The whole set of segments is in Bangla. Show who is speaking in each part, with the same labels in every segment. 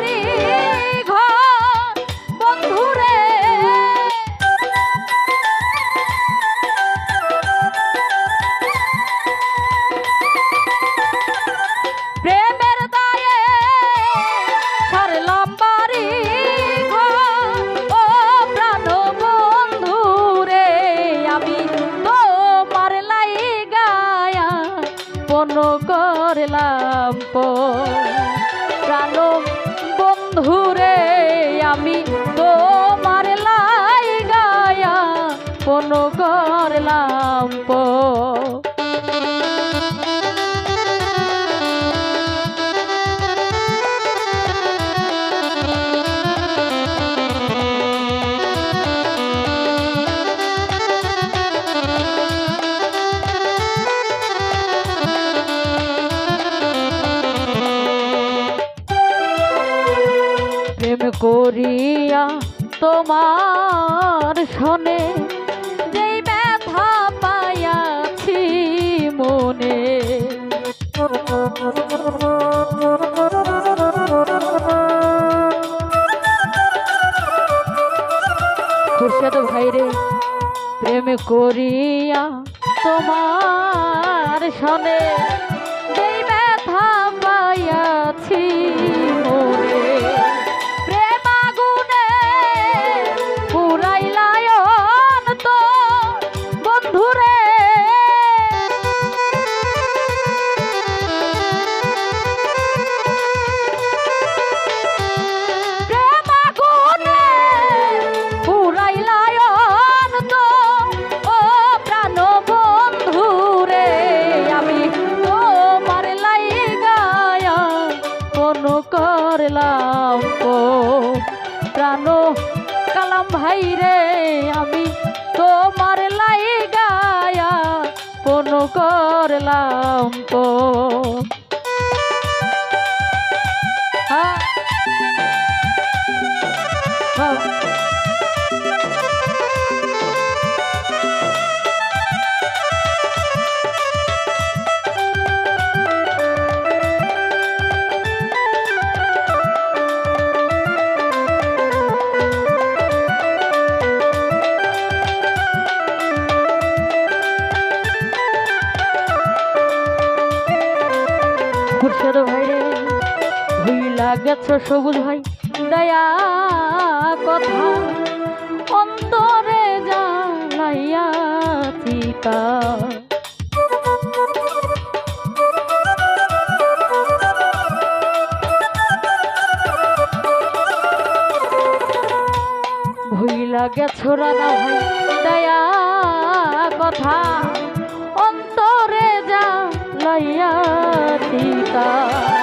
Speaker 1: পারে তোমার লাই গায়া কোনো করলাম তোমার শনে যেই ব্যথা পাইয়াছি মনে। খুরশেদ ভাইরে প্রেম করিয়া তোমার শনে। প্রাণ কালাম ভাই রে আমি তোমার লাই গায়া কোন করলাম ও খুরশেদ ভাই রে ভুইলা গেছ সবুজ ভাই। দয়া কথা অন্তরে জানাইয়া চিতা ভুইলা গেছ রানা ভাই, দয়া কথা आया टीका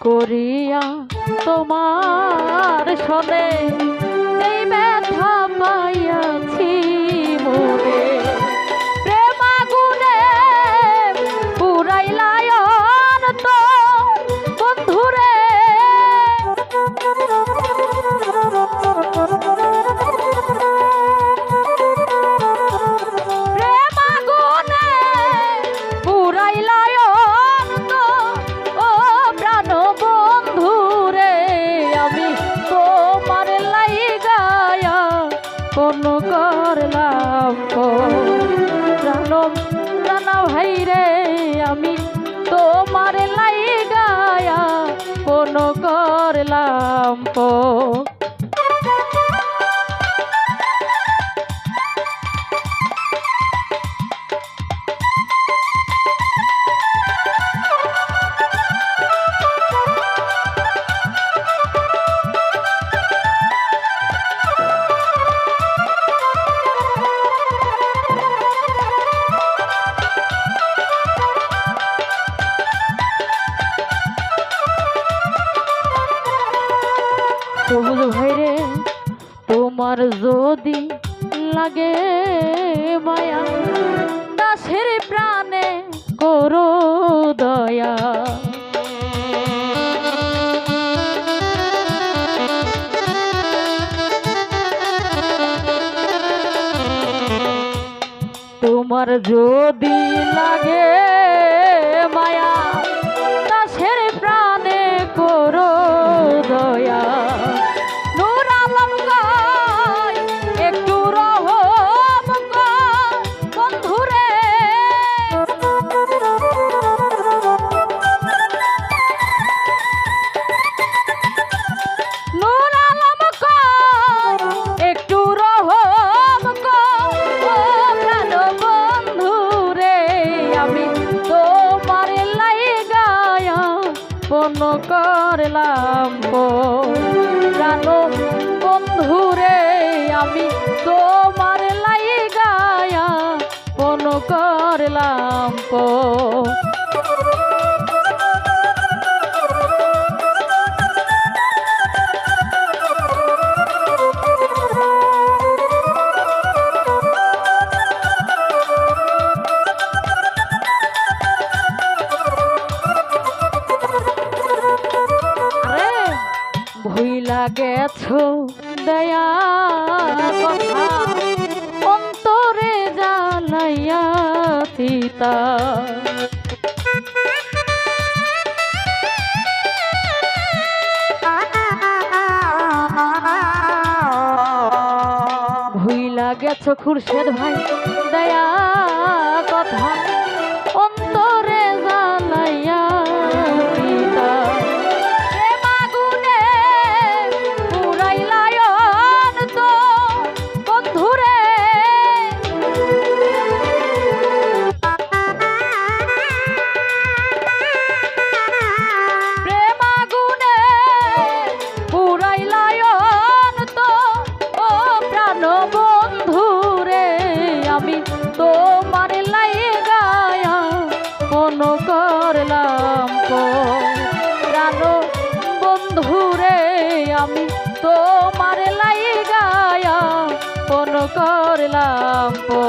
Speaker 1: করিয়া তোমার শোনে কোন করলাম জানম জানা ভাই রে আমি তোমার লাই গায়া কোন করলাম লাগে মায়া। দাসের প্রাণে করো দয়া। তোমার যদি লাগে মায়া পন করলাম গো। প্রাণ বন্ধুরে আমি তোমার লাই গায়া কোন করলাম গো। গেছো দয়া কথা? অন্তরে জ্বালাইয়া তিতা ভুইলা গেছো খুরশেদ ভাই দয়া কথা। আমি তোমার লাই গায়া মন করলাম গো।